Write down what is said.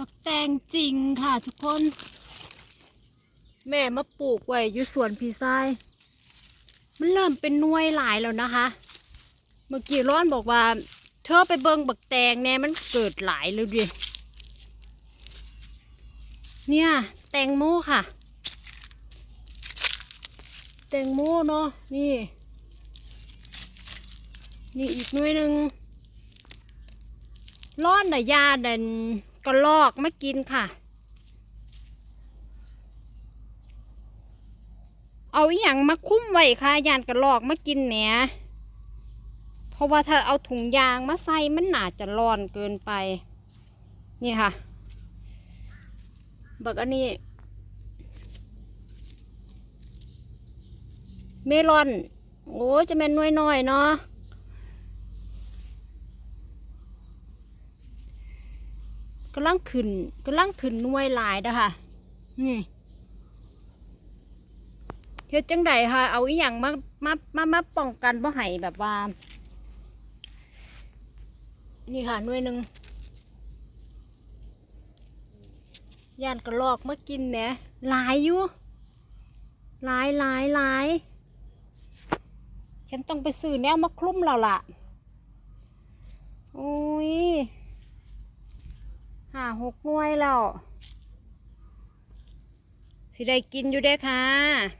บักแตงจริงค่ะทุกคน แม่มาปลูกไว้อยู่สวนพีไซายมันเริ่มเป็นน่วยหลายแล้วนะคะ เมื่อกี้ร้อนบอกว่า เธอไปเบิงบักแตงแน่มันเกิดหลายเลยดิเนี่ย แตงโมค่ะ แตงโมเนาะนี่ นี่อีกหน่วยหนึ่งร้อนน่ะยาเด่น กระลอกมากินค่ะ เอาอหย่างมาคุ้มไว้ค่ะยานกระลอกมากินแหมเพราะว่าถ้าเอาถุงยางมาใส่มันหนาจะร้อนเกินไป นี่ค่ะ บักอันนี้ เมลอน โอ้ยจะเป็นน้อยๆเนาะ กำลังขึ้นกำลังขึ้นหน่วยหลายเด้อค่ะนี่เฮ็ดจังใดค่ะ เอาอีหยังมามามามาป้องกันบ่ให้แบบว่า นี่ค่ะหน่วยหนึ่งย่านกระลอกมากินแหมหลายอยู่หลายหลายหลายฉันต้องไปซื้อแนวมาคลุ้มเราล่ะ โอ้ย ห้าหกหน่วยแล้ว สิได้กินอยู่เด้ค่ะ